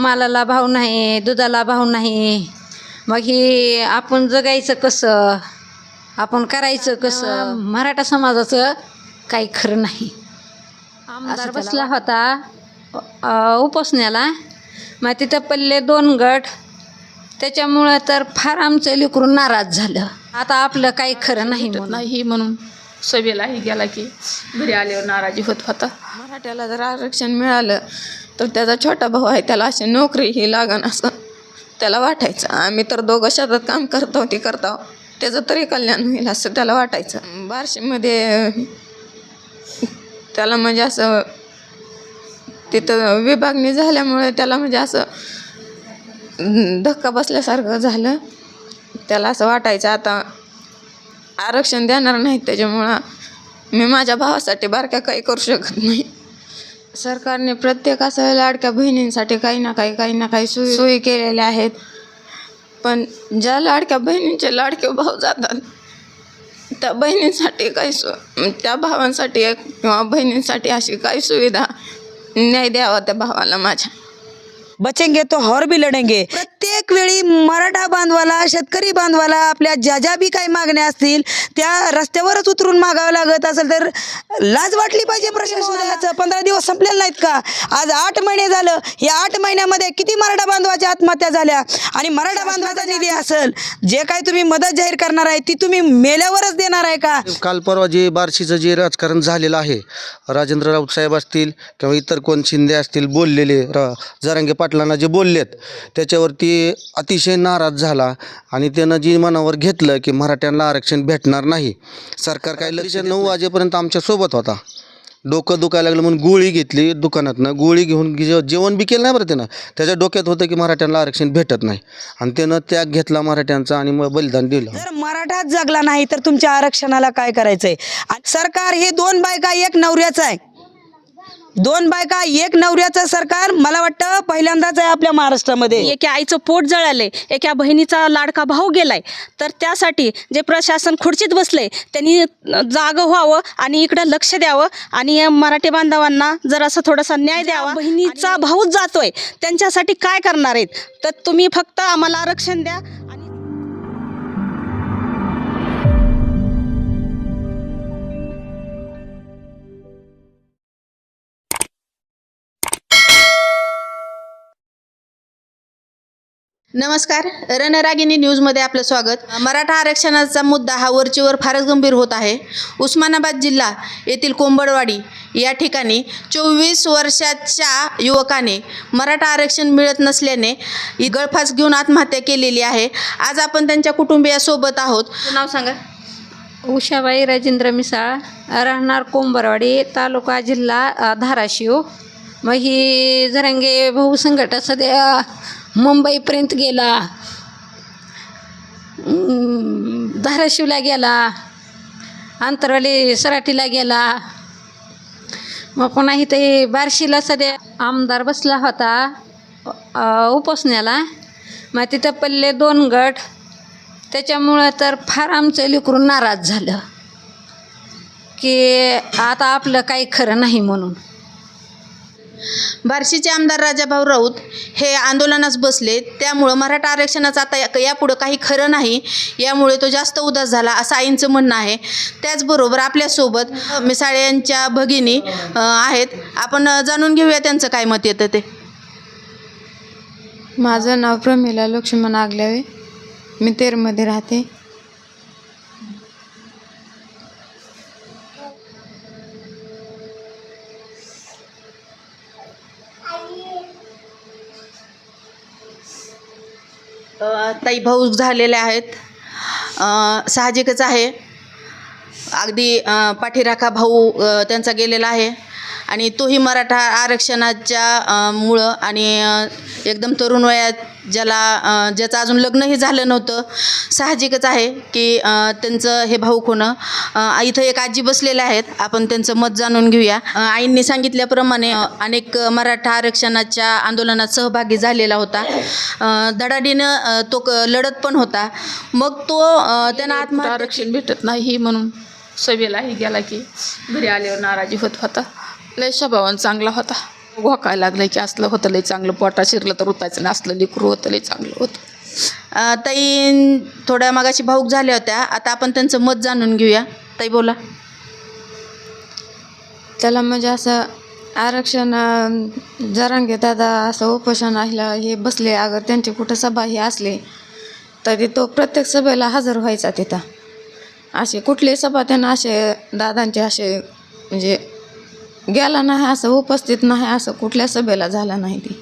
मालाला भाव नाही दुधाला भाव नाही. मग हे आपण जगायचं कसं? आपण करायचं कसं? मराठा समाजाचं काही खरं नाही. आमदार बसला होता. उपोसण्याला मग तिथं पडले दोन गट. त्याच्यामुळं तर फार आमचं लेकरून नाराज झालं. आता आपलं काही खरं नाही. नाही म्हणून सभेलाही गेला की घरी आल्यावर नाराजी होत होता. मराठ्याला जर आरक्षण मिळालं तर त्याचा छोटा भाऊ आहे त्याला अशी नोकरी ही लागण असं त्याला वाटायचं. आम्ही तर दोघं शेतात काम करतो ते करतो त्याचं तरी कल्याण होईल असं त्याला वाटायचं. बार्शीमध्ये त्याला म्हणजे असं तिथं विभागणी झाल्यामुळे त्याला म्हणजे असं धक्का बसल्यासारखं झालं. त्याला असं वाटायचं आता आरक्षण देणार नाही त्याच्यामुळं मी माझ्या भावासाठी बारक्या काही करू शकत नाही. सरकारने प्रत्येक असं लाडक्या बहिणींसाठी काही ना काही काही ना काही सोयी सोयी केलेल्या आहेत. पण ज्या लाडक्या बहिणींचे लाडके भाऊ जातात त्या बहिणींसाठी काही सु त्या भावांसाठी एक किंवा बहिणींसाठी अशी काही सुविधा नाही द्यावा त्या भावाला माझ्या. बचेंगे तो और भी लढेंगे प्रत्येक वेळी मराठा बांधवाला शेतकरी बांधवाला आपल्या ज्या ज्या बी काही मागण्या असतील त्या रस्त्यावरच उतरून मागावं लागत असेल तर लाज वाटली पाहिजे प्रशासनाचं पंधरा दिवस संपलेले नाहीत का? आज आठ महिने झालं. या आठ महिन्यामध्ये किती मराठा बांधवाच्या आत्महत्या झाल्या? आणि मराठा बांधवाचा निधी असेल जे काही तुम्ही मदत जाहीर करणार आहे ती तुम्ही मेल्यावरच देणार आहे का? काल परवा जे बार्शीचं जे राजकारण झालेलं आहे राजेंद्र राऊत साहेब असतील किंवा इतर कोण शिंदे असतील बोललेले र जरांगे पाटलांना जे बोललेत त्याच्यावरती अतिशय नाराज झाला आणि त्यानं जी मनावर घेतलं की मराठ्यांना आरक्षण भेटणार नाही. सरकार काय लक्ष नऊ वाजेपर्यंत आमच्यासोबत होता. डोकं दुखायला लागलं म्हणून गोळी घेतली दुकानातनं. गोळी घेऊन जे- जेवण बी केलं नाही बरं त्यानं. त्याच्या डोक्यात होतं की मराठ्यांना आरक्षण भेटत नाही. आणि त्यानं त्याग घेतला मराठ्यांचा आणि मग बलिदान दिलं. जर मराठाच जगला नाही तर तुमच्या आरक्षणाला काय करायचंय? सरकार हे दोन बायका एक नवऱ्याचं आहे. दोन बायका एक नवऱ्याचं सरकार मला वाटतं पहिल्यांदाच आहे आपल्या महाराष्ट्रामध्ये. एका आईचं पोट जळालंय एका बहिणीचा लाडका भाऊ गेलाय. तर त्यासाठी जे प्रशासन खुर्चीत बसलंय त्यांनी जागं व्हावं आणि इकडं लक्ष द्यावं आणि या मराठी बांधवांना जर असं थोडासा न्याय द्यावा बहिणीचा भाऊच जातोय त्यांच्यासाठी काय करणार आहेत? तर तुम्ही फक्त आम्हाला आरक्षण द्या नमस्कार. रणरागिनी न्यूजमध्ये आपलं स्वागत. मराठा आरक्षणाचा मुद्दा हा वरचीवर फारच गंभीर होत आहे. उस्मानाबाद जिल्हा येथील कोंबडवाडी या ठिकाणी चोवीस वर्षाच्या युवकाने मराठा आरक्षण मिळत नसल्याने ही गळफास घेऊन आत्महत्या केलेली आहे. आज आपण त्यांच्या कुटुंबियासोबत आहोत. नाव सांगा. उषाबाई राजेंद्र मिसाळ राहणार कोंबरवाडी तालुका जिल्हा धाराशिव. मग ही जरंगे भाऊ संघट सध्या मुंबईपर्यंत गेला. धाराशिवला गेला. अंतरवाली सराटीला गेला. मग पुन्हा इथे बार्शीला सध्या आमदार बसला होता उपोसण्याला मग तिथं पल्ले दोन गट. त्याच्यामुळं तर फार आमचं लेकरून नाराज झालं. की आता आपलं काही खरं नाही म्हणून. बार्शीचे आमदार राजाभाऊ राऊत हे आंदोलनास बसले. त्यामुळं मराठा आरक्षणाचं आता यापुढं काही खरं नाही. यामुळे तो जास्त उदास झाला असं आईंचं म्हणणं आहे. त्याचबरोबर आपल्यासोबत मिसाळे यांच्या भगिनी आहेत. आपण जाणून घेऊया त्यांचं काय मत येतं ते. माझं नाव प्रमिला लक्ष्मण आगल्यावे मी तेरमध्ये राहते. ताई भाऊ झालेले आहेत. साहजिकच आहे. अगदी पाठीराखा भाऊ त्यांचा गेलेला आहे. आणि तोही मराठा आरक्षणाच्या मुळं आणि एकदम तरुण वयात ज्याला ज्याचं अजून लग्नही झालं नव्हतं. साहजिकच आहे की त्यांचं हे भाऊक होणं इथं एक आजी बसलेल्या आहेत. आपण त्यांचं मत जाणून घेऊया. आईंनी सांगितल्याप्रमाणे अनेक मराठा आरक्षणाच्या आंदोलनात सहभागी झालेला होता. धडाडीनं तो लढत पण होता. मग तो त्यांना आत्महत्या आरक्षण भेटत नाही म्हणून सभेलाही गेला की घरी आल्यावर नाराजी होत होता. लय स्वभावान चांगला होता. घोकायला लागलं की असलं होतं लय चांगलं पोटा शिरलं तर उतायचं नाही असलं लिकरू होतं लय चांगलं होतं. ताई थोड्या मागाशी भाऊक झाल्या होत्या. आता आपण त्यांचं मत जाणून घेऊया. ताई बोला. त्याला म्हणजे असं आरक्षण जरांगे दादा असं उपोषणाला हे बसले. अगर त्यांची कुठं सभा हे असली तरी तो प्रत्येक सभेला हजर व्हायचा तिथं. असे कुठली सभा त्यांना असे दादांचे असे म्हणजे गेला नाही असं उपस्थित नाही असं कुठल्या सभेला झाला नाही ती.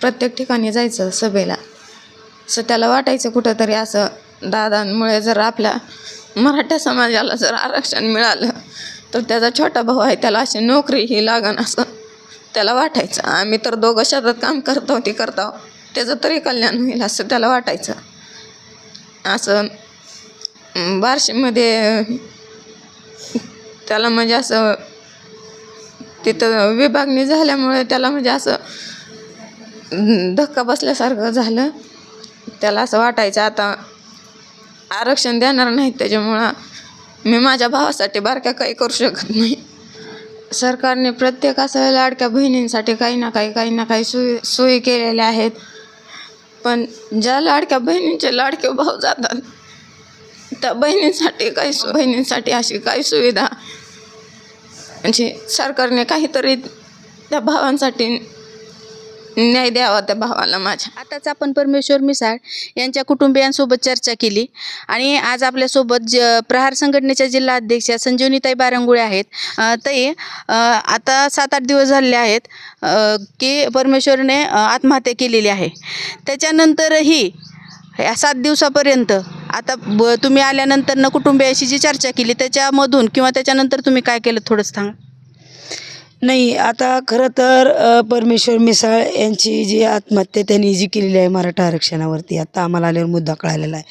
प्रत्येक ठिकाणी जायचं सभेला. असं त्याला वाटायचं कुठंतरी असं दादांमुळे जर आपल्या मराठा समाजाला जर आरक्षण मिळालं तर त्याचा छोटा भाऊ आहे त्याला अशी नोकरी ही लागण असं त्याला वाटायचं. आम्ही तर दोघं शेतात काम करतो ती करतो. त्याचं तरी कल्याण होईल असं त्याला वाटायचं. असं बार्शीमध्ये त्याला म्हणजे असं तिथं विभागणी झाल्यामुळे त्याला म्हणजे असं धक्का बसल्यासारखं झालं. त्याला असं वाटायचं आता आरक्षण देणार नाहीत त्याच्यामुळं मी माझ्या भावासाठी बारक्या काही करू शकत नाही. सरकारने प्रत्येक असं लाडक्या बहिणींसाठी काही ना काही काही ना काही सोयी सोयी केलेल्या आहेत. पण ज्या लाडक्या बहिणींचे लाडके भाव जातात त्या बहिणींसाठी काही सु बहिणींसाठी अशी काही सुविधा म्हणजे सरकारने काहीतरी त्या भावांसाठी न्याय द्यावा त्या भावाला माझ्या. आताच आपण परमेश्वर मिसाळ यांच्या कुटुंबियांसोबत चर्चा केली आणि आज आपल्यासोबत ज प्रहार संघटनेच्या जिल्हा अध्यक्षा संजीवनीताई बारंगुळे आहेत. ते ताई आता सात आठ दिवस झालेले आहेत की परमेश्वरने आत्महत्या केलेली आहे. त्याच्यानंतरही या सात दिवसापर्यंत. आता ब तुम्ही आल्यानंतर कुटुंबियाशी जी चर्चा केली त्याच्यामधून किंवा त्याच्यानंतर तुम्ही काय केलं थोडंच सांगा. नाही आता खरं तर अ, परमेश्वर मिसाळ यांची जी आत्महत्या त्यांनी जी केलेली आहे मराठा आरक्षणावरती आता आम्हाला आल्यावर मुद्दा कळालेला आहे.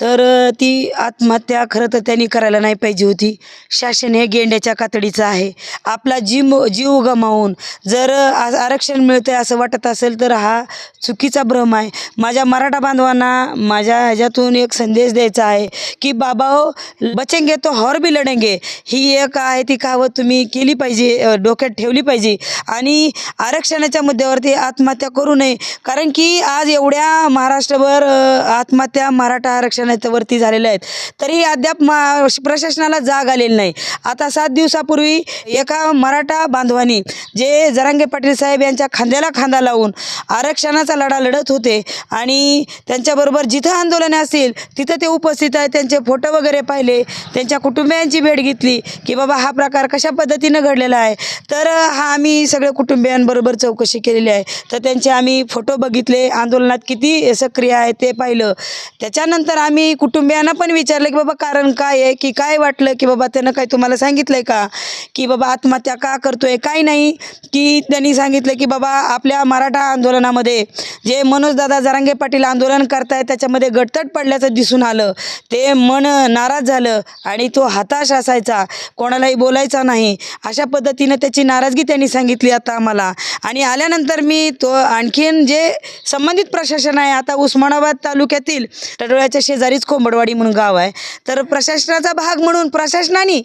तर ती आत्महत्या खरं तर त्यांनी करायला नाही पाहिजे होती. शासन हे गेंड्याच्या कातडीचं आहे. आपला जीव जीव गमावून जर आज आरक्षण मिळतं आहे असं वाटत असेल तर हा चुकीचा भ्रम आहे. माझ्या मराठा बांधवांना माझ्या ह्याच्यातून एक संदेश द्यायचा आहे की बाबा हो बचेंगे तो हॉर भी लढेंगे ही एक आहे ती कहावत तुम्ही केली पाहिजे डोक्यात ठेवली पाहिजे. आणि आरक्षणाच्या मुद्द्यावरती आत्महत्या करू नये. कारण की आज एवढ्या महाराष्ट्रभर आत्महत्या मराठा आरक्षण आरक्षणाच्या वरती झालेले आहेत. तरी अद्याप मा प्रशासनाला जाग आलेली नाही. आता सात दिवसापूर्वी एका मराठा बांधवानी जे जरांगे पाटील साहेब यांच्या खांद्याला खांदा लावून आरक्षणाचा लढा लढत होते आणि त्यांच्याबरोबर जिथं आंदोलने असतील तिथं ते उपस्थित आहेत. त्यांचे फोटो वगैरे पाहिले त्यांच्या कुटुंबियांची भेट घेतली की बाबा हा प्रकार कशा पद्धतीनं घडलेला आहे. तर हा आम्ही सगळ्या कुटुंबियांबरोबर चौकशी केलेली आहे. तर त्यांचे आम्ही फोटो बघितले आंदोलनात किती सक्रिय आहे ते पाहिलं. त्याच्यानंतर आम्ही मी कुटुंबियांना पण विचारलं की बाबा कारण काय आहे? की काय वाटलं? की बाबा त्यानं काय तुम्हाला सांगितलं आहे का? की बाबा आत्महत्या का करतोय? काय नाही. की त्यांनी सांगितलं की बाबा आपल्या मराठा आंदोलनामध्ये जे मनोजदादा जरांगे पाटील आंदोलन करतायत त्याच्यामध्ये गटतट पडल्याचं दिसून आलं. ते मन नाराज झालं आणि तो हताश असायचा. कोणालाही बोलायचा नाही. अशा पद्धतीनं त्याची नाराजगी त्यांनी सांगितली आता आम्हाला. आणि आल्यानंतर मी तो आणखीन जे संबंधित प्रशासन आहे आता उस्मानाबाद तालुक्यातील टडोळ्याच्या शेजारीच कोंबडवाडी म्हणून गाव आहे. तर प्रशासनाचा भाग म्हणून प्रशासनाने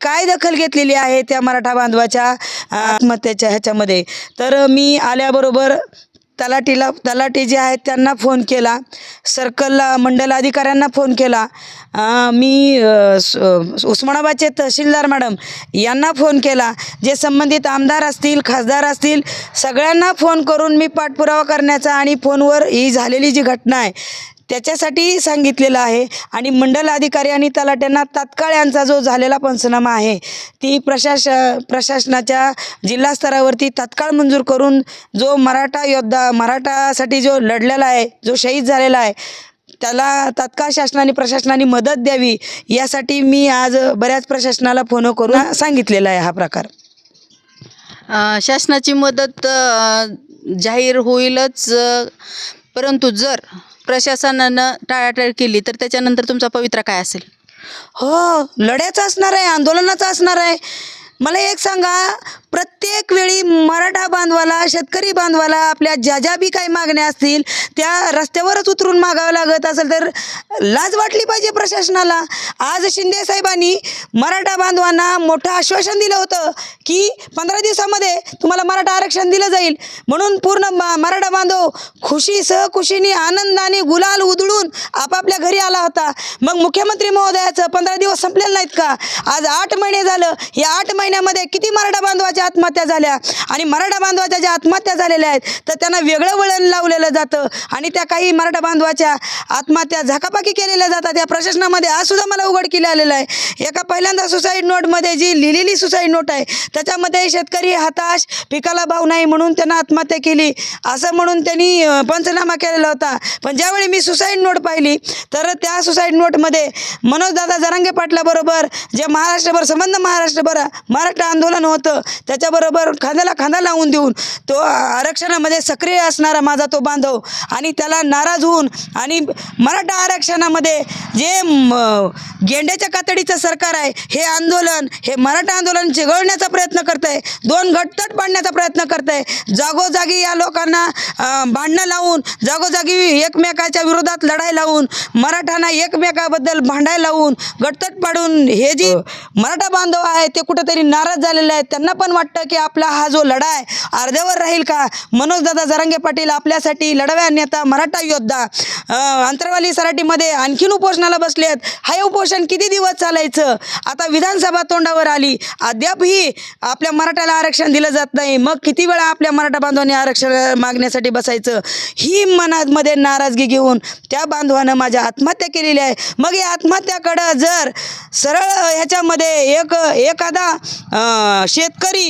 काय दखल घेतलेली आहे त्या मराठा बांधवाच्या आत्महत्येच्या ह्याच्यामध्ये? तर मी आल्याबरोबर तलाटीला तलाटी जे आहेत त्यांना फोन केला. सर्कलला मंडल अधिकाऱ्यांना फोन केला. मी उस्मानाबादचे तहसीलदार मॅडम यांना फोन केला. जे संबंधित आमदार असतील खासदार असतील सगळ्यांना फोन करून मी पाठपुरावा करण्याचा आणि फोनवर ही झालेली जी घटना आहे त्याच्यासाठी सांगितलेलं आहे. आणि मंडल अधिकारी आणि तलाट्यांना तात्काळ यांचा जो झालेला पंचनामा आहे ती प्रशास प्रशासनाच्या जिल्हा स्तरावरती तात्काळ मंजूर करून जो मराठा योद्धा मराठासाठी जो लढलेला आहे जो शहीद झालेला आहे त्याला तात्काळ शासनाने प्रशासनाने मदत द्यावी यासाठी मी आज बऱ्याच प्रशासनाला फोन करून सांगितलेला आहे हा प्रकार. शासनाची मदत जाहीर होईलच परंतु जर प्रशासनानं टाळाटाळ केली तर त्याच्यानंतर तुमचा पवित्रा काय असेल? हो लढ्याचं असणार आहे आंदोलनाचं असणार आहे. मला एक सांगा प्रत्येक वेळी मराठा बांधवाला शेतकरी बांधवाला आपल्या ज्या ज्या बी काही मागण्या असतील त्या रस्त्यावरच उतरून मागावं लागत असेल तर लाज वाटली पाहिजे प्रशासनाला. आज शिंदे साहेबांनी मराठा बांधवांना मोठं आश्वासन दिलं होतं की पंधरा दिवसामध्ये तुम्हाला मराठा आरक्षण दिलं जाईल. म्हणून पूर्ण मराठा बांधव खुशी सहखुशीने आनंदाने गुलाल उधळून आपापल्या घरी आला होता. मग मुख्यमंत्री महोदयाचं पंधरा दिवस संपलेलं नाहीत का? आज आठ महिने झालं. या आठ महिन्यामध्ये किती मराठा बांधवाच्या आत्महत्या झाल्या आणि मराठा बांधवाच्या ज्या आत्महत्या झालेल्या आहेत तर त्यांना वेगळं वळण लावलेलं जातं आणि त्या काही मराठा बांधवाच्या आत्महत्या झाकापाकी केलेल्या जातात. या प्रशासनामध्ये आज सुद्धा मला उघडकीला आलेलं आहे. एका पहिल्यांदा सुसाईड नोटमध्ये जी लिहिलेली सुसाईड नोट आहे त्याच्यामध्ये शेतकरी हताश पिकाला भाव नाही म्हणून त्यांना आत्महत्या केली असं म्हणून त्यांनी पंचनामा केलेला होता. पण ज्यावेळी मी सुसाईड नोट पाहिली तर त्या सुसाईड नोटमध्ये मनोजदादा जरांगे पाटलाबरोबर जे महाराष्ट्रभर संबंध महाराष्ट्रभर मराठा आंदोलन होतं त्याच्याबरोबर खांद्याला खांदा लावून देऊन तो आरक्षणामध्ये सक्रिय असणारा माझा तो बांधव आणि त्याला नाराज होऊन आणि मराठा आरक्षणामध्ये जे गेंड्याच्या कातडीचं सरकार आहे हे आंदोलन हे मराठा आंदोलन चिघळण्याचा प्रयत्न करत आहे दोन गटतट पाडण्याचा प्रयत्न करत आहे जागोजागी या लोकांना भांडणं लावून जागोजागी एकमेकाच्या विरोधात लढाई लावून मराठांना एकमेकाबद्दल भांडायला लावून गटतट पाडून हे जे मराठा बांधव आहे ते कुठेतरी नाराज झालेले आहेत त्यांना पण वाटतं की आपला हा जो लढा आहे अर्ध्यावर राहील का? मनोजदादा जरांगे पाटील आपल्यासाठी लढव्या नेता मराठा योद्धा अंतरवाली सराटीमध्ये आणखीन उपोषणाला बसले आहेत. हे उपोषण किती दिवस चालायचं? आता विधानसभा तोंडावर आली. अद्यापही आपल्या मराठाला आरक्षण दिलं जात नाही. मग किती वेळा आपल्या मराठा बांधवांनी आरक्षण मागण्यासाठी बसायचं? ही मनामध्ये नाराजगी घेऊन त्या बांधवानं माझ्या आत्महत्या केलेली आहे. मग या आत्महत्याकडं जर सरळ ह्याच्यामध्ये एक एखादा शेतकरी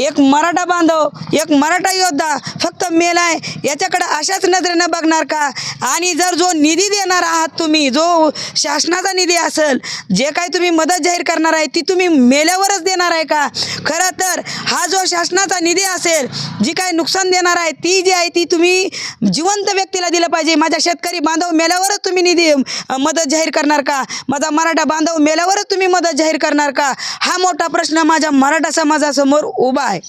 एक मराठा बांधव एक मराठा योद्धा फक्त मेलाय याच्याकडे अशाच नजरेनं बघणार का? आणि जर जो निधी देणार आहात तुम्ही जो शासनाचा निधी असेल जे काही तुम्ही मदत जाहीर करणार आहे ती तुम्ही मेल्यावरच देणार आहे का? खरं तर हा जो शासनाचा निधी असेल जी काही नुकसान देणार आहे ती जी आहे ती तुम्ही जिवंत व्यक्तीला दिलं पाहिजे. माझ्या शेतकरी बांधव मेल्यावरच तुम्ही निधी मदत जाहीर करणार का? माझा मराठा बांधव मेल्यावरच तुम्ही मदत जाहीर करणार का? हा मोठा प्रश्न माझ्या मराठा समाजासमोर उभा आहे.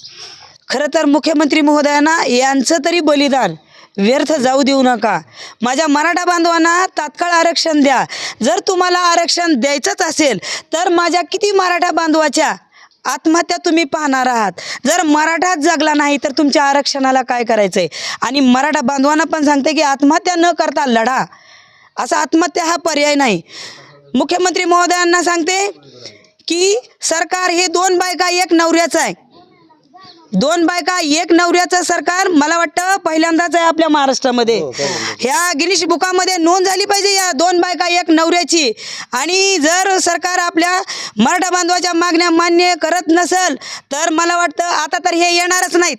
खरं तर मुख्यमंत्री महोदयांना यांचं तरी बलिदान व्यर्थ जाऊ देऊ नका. माझ्या मराठा बांधवांना तात्काळ आरक्षण द्या. जर तुम्हाला आरक्षण द्यायचंच असेल तर माझ्या किती मराठा बांधवाच्या आत्महत्या तुम्ही पाहणार आहात? जर मराठाच जगला नाही तर तुमच्या आरक्षणाला काय करायचं आहे आणि मराठा बांधवांना पण सांगते की आत्महत्या न करता लढा. असा आत्महत्या हा पर्याय नाही. मुख्यमंत्री महोदयांना सांगते की सरकार हे दोन बायका एक नवऱ्याचं आहे. दोन बायका एक नवऱ्याचं सरकार मला वाटतं पहिल्यांदाच आहे आपल्या महाराष्ट्रामध्ये. ह्या गिनीश बुकामध्ये नोंद झाली पाहिजे या दोन बायका एक नवऱ्याची. आणि जर सरकार आपल्या मराठा बांधवाच्या मागण्या मान्य करत नसेल तर मला वाटतं आता तर हे येणारच नाहीत.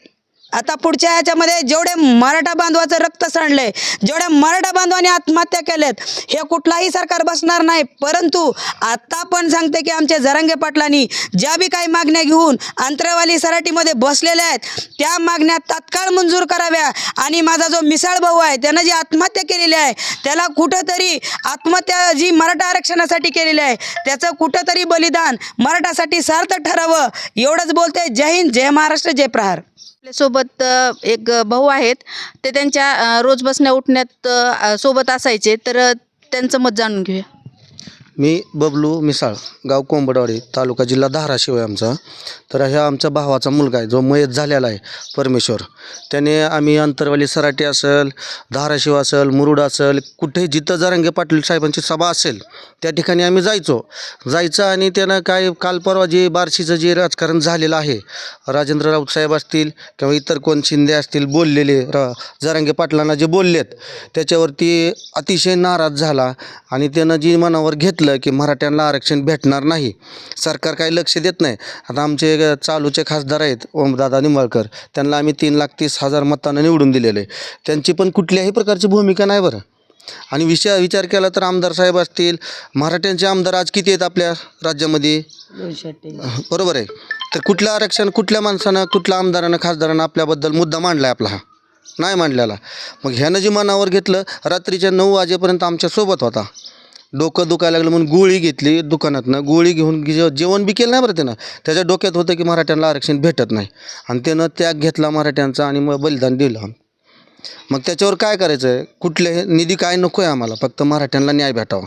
आता पुढच्या ह्याच्यामध्ये जेवढे मराठा बांधवाचं रक्त सांडलंय जेवढ्या मराठा बांधवांनी आत्महत्या केल्यात हे कुठलाही सरकार बसणार नाही. परंतु आता पण सांगते की आमच्या जरांगे पाटलांनी ज्या बी काही मागण्या घेऊन अंतरवाली सराटीमध्ये बसलेल्या आहेत त्या मागण्या तात्काळ मंजूर कराव्या. आणि माझा जो मिसाळ भाऊ आहे त्यानं जी आत्महत्या केलेली आहे त्याला कुठंतरी आत्महत्या जी मराठा आरक्षणासाठी केलेली आहे त्याचं कुठंतरी बलिदान मराठासाठी सार्थ ठरावं एवढंच बोलते जय हिंद जय महाराष्ट्र जय प्रहार. आपल्यासोबत एक भाऊ आहेत. ते त्यांच्या रोज बसण्या उठण्यात सोबत असायचे. तर त्यांचं मत जाणून घेऊया. मी बबलू मिसाळ गाव कोंबडवाडी तालुका जिल्हा धाराशिव आहे आमचा. तर ह्या आमच्या भावाचा मुलगा आहे जो मयत झालेला आहे परमेश्वर. त्याने आम्ही अंतरवाली सराटी असेल धाराशिव असेल मुरुड असेल कुठेही जिथं जरांगे पाटील साहेबांची सभा असेल त्या ठिकाणी आम्ही जायचो. जायचं आणि त्यानं काय काल परवा जे बार्शीचं जे राजकारण झालेलं आहे राजेंद्र राऊत साहेब असतील किंवा इतर कोण शिंदे असतील बोललेले र जरांगे पाटलांना जे बोललेत त्याच्यावरती अतिशय नाराज झाला आणि त्यानं जी मनावर घेतलं की मराठ्यांना आरक्षण भेटणार नाही सरकार काही लक्ष देत नाही. आता आमचे चालूचे खासदार आहेत ओमदादा निंबाळकर. त्यांना आम्ही तीन लाख तीस हजार मतानं निवडून दिलेले. आहे त्यांची पण कुठल्याही प्रकारची भूमिका नाही बरं. आणि विषय विचार केला तर आमदार साहेब असतील मराठ्यांचे आमदार आज किती आहेत आपल्या राज्यामध्ये? बरोबर आहे. तर कुठलं आरक्षण कुठल्या माणसानं कुठल्या आमदारानं खासदारानं आपल्याबद्दल मुद्दा मांडला आहे आपला? हा नाही मांडलेला. मग ह्यानं जे मनावर घेतलं रात्रीच्या नऊ वाजेपर्यंत आमच्यासोबत होता. डोकं दुखायला लागलं म्हणून गोळी घेतली दुकानातनं. गोळी घेऊन जे- जेवण बी केलं नाही बरं त्यानं. त्याच्या डोक्यात होतं की मराठ्यांना आरक्षण भेटत नाही. आणि त्यानं त्याग घेतला मराठ्यांचा आणि मग बलिदान दिलं. मग त्याच्यावर काय करायचं आहे कुठले निधी काय नको आहे आम्हाला? फक्त मराठ्यांना न्याय भेटावा.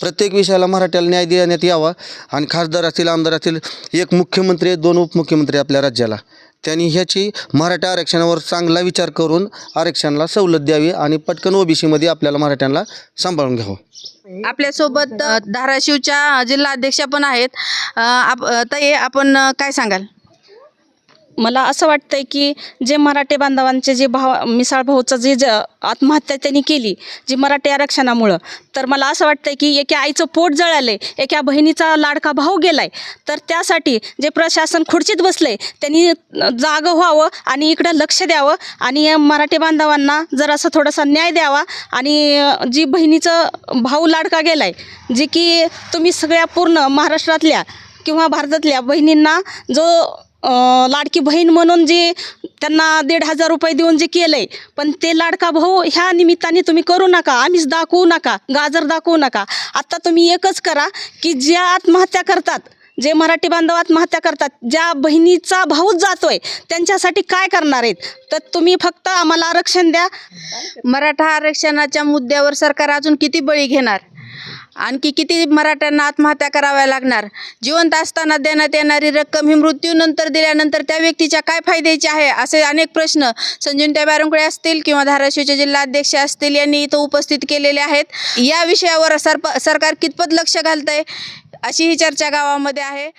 प्रत्येक विषयाला मराठ्याला न्याय देण्यात यावा. आणि खासदार असतील आमदार असतील एक मुख्यमंत्री आहे दोन उपमुख्यमंत्री आपल्या राज्याला. त्यांनी ह्याची मराठा आरक्षणावर चांगला विचार करून आरक्षणाला सवलत द्यावी आणि पटकन ओबीसीमध्ये आपल्याला मराठ्यांना सांभाळून घ्यावं. आपल्यासोबत अ, धाराशिवच्या जिल्हाध्यक्षा पण आहेत. अ, आप अ, ताई आपण अ, काय सांगाल? मला असं वाटतं आहे की जे मराठे बांधवांचे जे भाव मिसाळ भाऊचं जे ज आत्महत्या त्यांनी केली जी मराठी आरक्षणामुळं तर मला असं वाटतं आहे की एका आईचं पोट जळालं एका बहिणीचा लाडका भाऊ गेलाय तर त्यासाठी जे प्रशासन खुर्चीत बसले त्यांनी जागं व्हावं आणि इकडं लक्ष द्यावं आणि मराठी बांधवांना जरासं थोडासा न्याय द्यावा आणि जी बहिणीचं भाऊ लाडका गेलाय जे की तुम्ही सगळ्या पूर्ण महाराष्ट्रातल्या किंवा भारतातल्या बहिणींना जो लाडकी बहीण म्हणून जे त्यांना दीड हजार रुपये देऊन जे केलं आहे पण ते लाडका भाऊ ह्या निमित्ताने तुम्ही करू नका आम्हीच दाखवू नका गाजर दाखवू नका. आत्ता तुम्ही एकच करा की ज्या आत्महत्या करतात जे मराठी बांधव आत्महत्या करतात ज्या बहिणीचा भाऊच जातोय त्यांच्यासाठी काय करणार आहेत? तर तुम्ही फक्त आम्हाला आरक्षण द्या. मराठा आरक्षणाच्या मुद्द्यावर सरकार अजून किती बळी घेणार? आणखी किती मराठ्यांना आत्महत्या कराव्या लागणार? जिवंत असताना देण्यात येणारी रक्कम ही मृत्यूनंतर दिल्यानंतर त्या व्यक्तीच्या काय फायद्याची आहे? असे अनेक प्रश्न संजूनत्या बारंकुळे असतील किंवा धाराशिवचे जिल्हाध्यक्ष असतील यांनी इथं उपस्थित केलेले आहेत. या विषयावर सरप सरकार कितपत लक्ष घालतंय? अशी ही चर्चा गावामध्ये आहे.